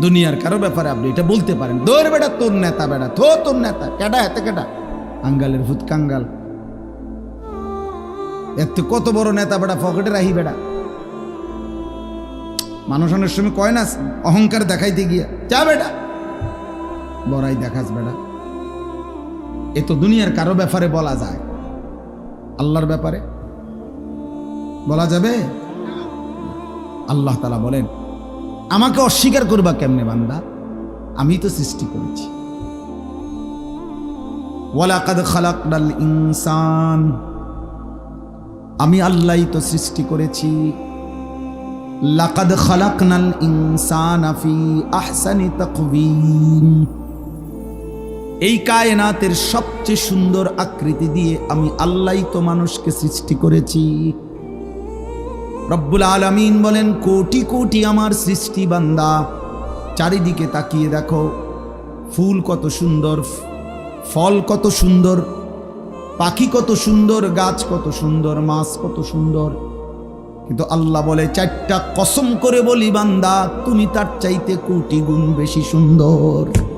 দুনিয়ার কারও ব্যাপারে আপনি এটা বলতে পারেন। দৌড় বেটা, তোর নেতা বেটা থো তোর নেতা। কেডা, এতে কেডা? আঙ্গালের ভূত কাঙ্গাল। এত কত বড় নেতা বেটা পকেটে রাহি বেটা। মানুষ অনেক সময় কয় না অহংকার দেখাইতে গিয়া। যা বেটা। বড়াই দেখাস বেটা। এ তো দুনিয়ার কারও ব্যাপারে বলা যায়। আল্লাহর ব্যাপারে। বলা যাবে? আল্লাহ তালা বলেন আমাকে অস্বীকার করবা কেমনে বান্দা? আমি তো সৃষ্টি করেছি। ইনসান। আমি আল্লাহই তো সৃষ্টি করেছি। লাকাদ খালাকনাল ইনসান ফি আহসানি তাকওয়িম এই কায়নাতের সবচেয়ে সুন্দর আকৃতি দিয়ে আমি আল্লাহই তো মানুষকে সৃষ্টি করেছি। রব্বুল আলামিন বলেন, কোটি কোটি আমার সৃষ্টি বান্দা, চারিদিকে তাকিয়ে দেখো, ফুল কত সুন্দর, ফল কত সুন্দর, পাখি কত সুন্দর, গাছ কত সুন্দর, মাছ কত সুন্দর। কিন্তু আল্লাহ বলে, চারটা কসম করে বলি বান্দা, তুমি তার চাইতে কোটি গুণ বেশি সুন্দর।